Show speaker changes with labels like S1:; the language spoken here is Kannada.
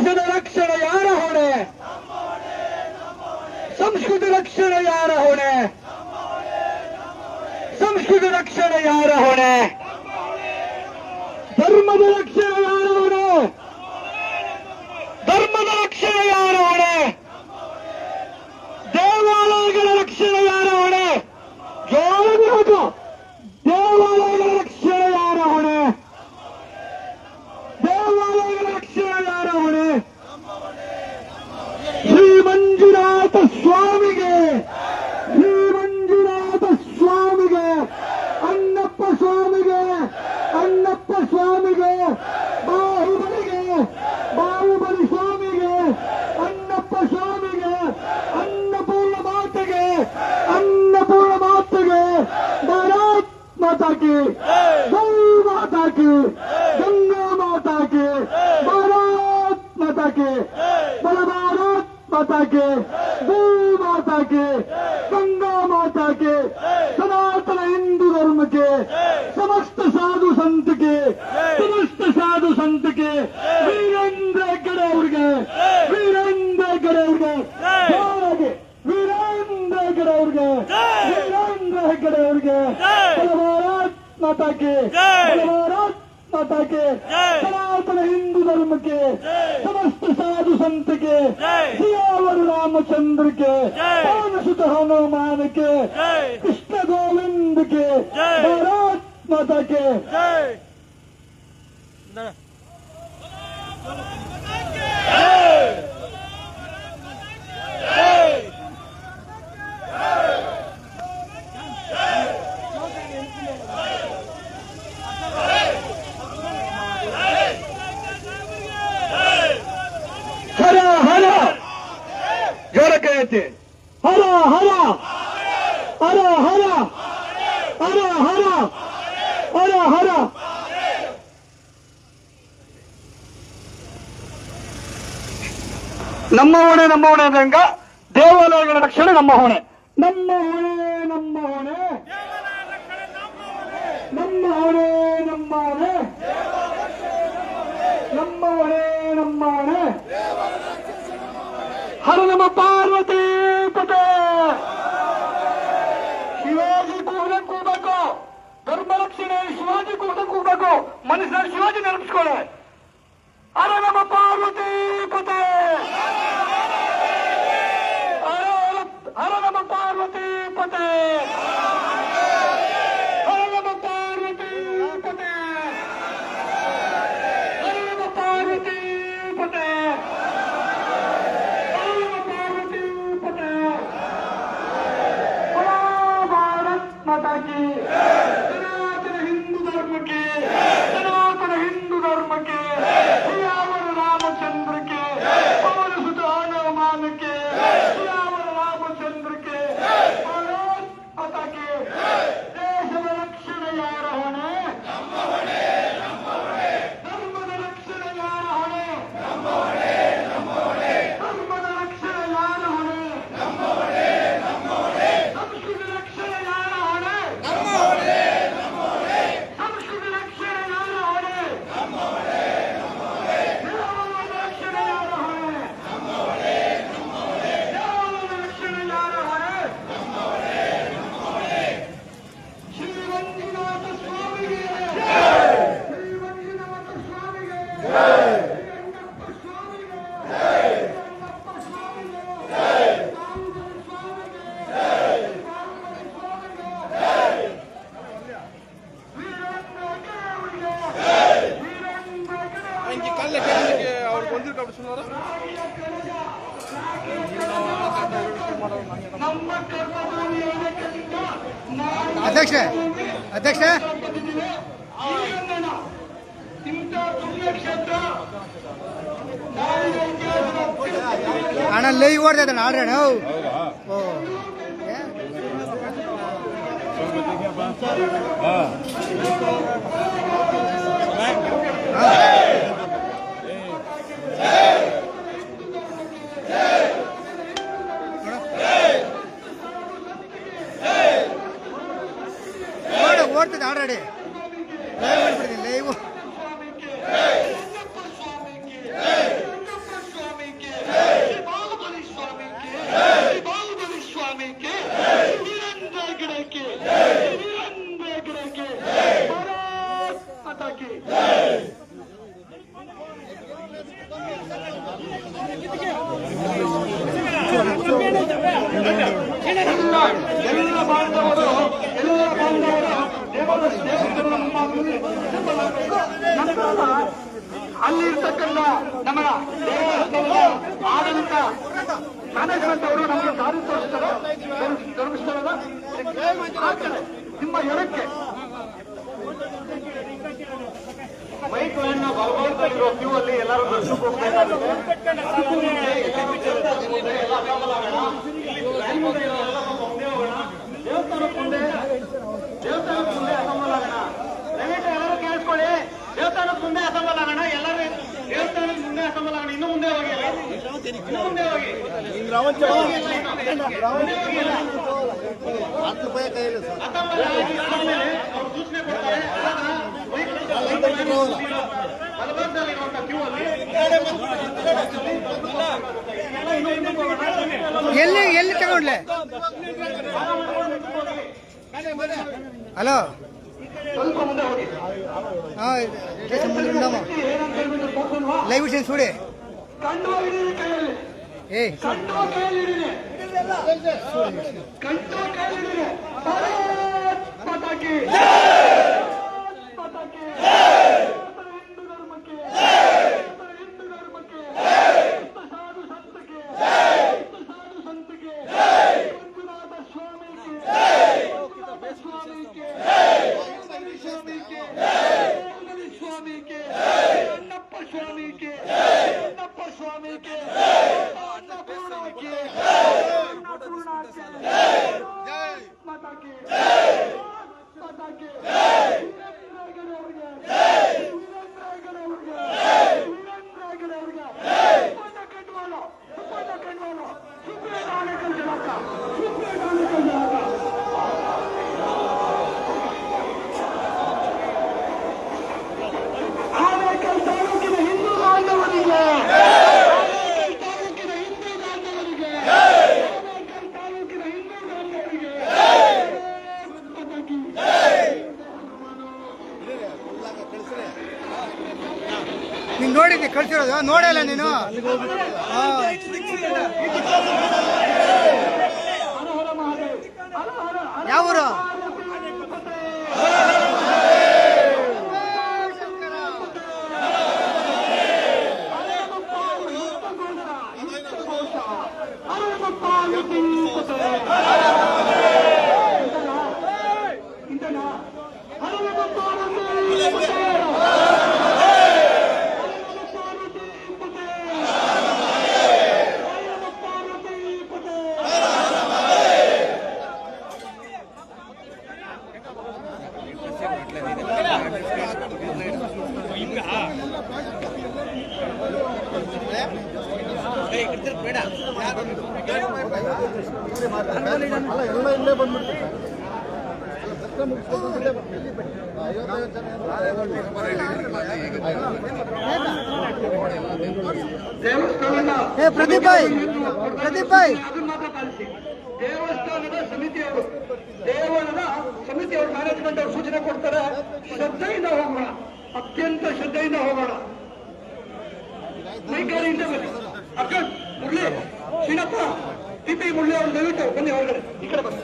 S1: ದೇಶದ ರಕ್ಷಣೆ ಯಾರ ಹೊಣೆ ಸಂಸ್ಕೃತಿ ರಕ್ಷಣೆ ಯಾರ ಹೊಣೆ ಸಂಸ್ಕೃತಿ ರಕ್ಷಣೆ ಯಾರ ಹೊಣೆ ಧರ್ಮದ ರಕ್ಷಣೆ माता के गौ माता के गंगा माता के सनातन हिंदू धर्म के समस्त साधु संत के समस्त साधु संत के वीरेंद्र गड़ौर्गे वीरेंद्र गड़ौर्गे वीरेंद्र गड़ौर्गे वीरेंद्र गड़ौर्गे भारत माता के माता के सनातन हिंदू धर्म के समस्त साधु संत केव रामचंदे पुत हनुमान के कृष्ण गोविंद के ಐತಿ ಹರ ಹರ. ಹರ ಹರ. ಹರ ಹರ. ಹರ ಹರ. ನಮ್ಮ ಹೊಣೆ ನಮ್ಮ ಹೊಣೆ ಅಂದಂಗ ದೇವಾಲಯಗಳ ರಕ್ಷಣೆ ನಮ್ಮ ಹೊಣೆ. ನಮ್ಮ ಹೊಣೆ ನಮ್ಮ ಹೊಣೆ. ನಮ್ಮ ಹೊಣೆ ನಮ್ಮ ಹೊಣೆ. ನಮ್ಮ ಹೊಣೆ ನಮ್ಮ ಹೊಣೆ. ಹರ ನಮ್ಮ ಪಾರ್ವತಿ ಪತೆ ಶಿವಾಜಿ ಕೂಡ ಕೂಗಬೇಕು ಧರ್ಮ ರಕ್ಷಣೆ ಶಿವಾಜಿ ಕೂಡ ಕೂಗಬೇಕು ಮನಸ್ಸಿನಲ್ಲಿ ಶಿವಾಜಿ ನೆನಪಿಸ್ಕೊಳ್ಳೆ ಸನಾತನ ಹಿಂದೂ ಧರ್ಮಕ್ಕೆ ಸನಾತನ ಹಿಂದೂ ಧರ್ಮಕ್ಕೆ. ನಮ್ಮ
S2: ಅಧ್ಯಕ್ಷ ಅಧ್ಯಕ್ಷ.
S1: ಇಂಥ ಪುಣ್ಯಕ್ಷೇತ್ರ
S2: ಅಣ್ಣ ಓಡ್ತಾ ಇದ್ದಾನೆ ಆಲ್ರೆಡಿ ಓ. ಓಡ್ತದೆ ಆಲ್ರೆಡಿ ಲೈವ್ ಮಾಡ್ಬಿಡ್ತೀನಿ ಲೈವ್
S1: ಸ್ವಾಮಿಗೆ ಎಲ್ಲ ಎಲ್ಲ ಬಾಂಧವರು ಎಲ್ಲ ಬಾಂಧವರು ದೇವರ ದೇವಸ್ಥಾನ ನಮ್ಮ ಮುಂದೆ ಬೆಂಬಲಿಸಬೇಕು. ನಂತರ ಅಲ್ಲಿ ಇರ್ತಕ್ಕಂಥ ನಮ್ಮ ದೇವಸ್ಥಾನದ ಆಡಳಿತ ಮ್ಯಾನೇಜ್ಮೆಂಟ್ ಅವರು ನಮಗೆ ದಾರಿ ತೋರಿಸ್ತಾರೆ. ಧರ್ಮ- ಧರ್ಮಸ್ಥಳದ ನಿಮ್ಮ ಎಡಕ್ಕೆ ಮೈಕ್ಗಳನ್ನ ಬಲವಂತಲ್ಲಿರೋ ಕ್ಯೂ ಅಲ್ಲಿ ಎಲ್ಲರೂ ದರ್ಶನಕ್ಕೆ ಹೋಗ್ಬೇಕಾಗುತ್ತೆ ದೇವಸ್ಥಾನಕ್ಕೆ ಮುಂದೆ ದೇವಸ್ಥಾನಕ್ಕೆ ಮುಂದೆ ಅಸಂಬಲ್ ಆಗೋಣ ದಯವಿಟ್ಟು ಎಲ್ಲರೂ ಕೇಳಿಸ್ಕೊಳ್ಳಿ ದೇವಸ್ಥಾನಕ್ಕೆ ಮುಂದೆ ಅಸಂಬಲ್ ಆಗೋಣ ಎಲ್ಲರೂ ಹೇಳ್ತಾರೆ ಮುಂದೆ ಅಸಂಬಲ್ ಆಗೋಣ ಇನ್ನು ಮುಂದೆ ಹೋಗಿ ಇನ್ನು ಮುಂದೆ ಹೋಗಿ. ಅಸಂಬಲ್ ಆಗಿ ಆದ್ಮೇಲೆ ಅವ್ರು ಸೂಚನೆ ಕೊಡ್ತಾರೆ ಬಲವಂತಲ್ಲಿರುವಂತ ಕ್ಯೂ ಅಲ್ಲಿ
S2: ಎಲ್ಲಿ ಎಲ್ಲಿ ತಗೊಂಡ್ಲೆ? ಹಲೋ
S1: ಸ್ವಲ್ಪ ಮುಂದೆ ಹೋಗಿ
S2: ಲೈವ್
S1: ವಿಷನ್ ಸುಡಿ. ಕೈಯಲ್ಲಿ.
S2: ಏ.
S1: ಕೈಯಲ್ಲಿ ಕೈಯಲ್ಲಿ
S2: ನೀನು ನೋಡಿದ್ದೆ ಕಳ್ಸಿರೋದು. ನೋಡಲ್ಲ ನೀನು. ಯಾವೂರು
S1: ಹರ ಹರ
S2: ಏ ಪ್ರದೀಪ್ ಭಾಯ್ ಪ್ರದೀಪ್ ಭಾಯ್.
S1: ದೇವಸ್ಥಾನದ ಸಮಿತಿಯವರು ದೇವಳದ ಸಮಿತಿಯವರು ಮ್ಯಾನೇಜ್ಮೆಂಟ್ ಅವರು ಸೂಚನೆ ಕೊಡ್ತಾರೆ. ಶ್ರದ್ಧೆಯಿಂದ ಹೋಗೋಣ ಅತ್ಯಂತ ಶ್ರದ್ಧೆಯಿಂದ ಹೋಗೋಣ. ಬನ್ನಿ. ಅರ್ಜುನ್ ಮುರಳಿ ಶ್ರೀನಪ್ಪ. ಟಿಪಿ ಮುಳ್ಳಿ ಅವ್ರು ದಯವಿಟ್ಟು ಬನ್ನಿ ಹೊರಗಡೆ ಈ ಕಡೆ ಬನ್ನಿ.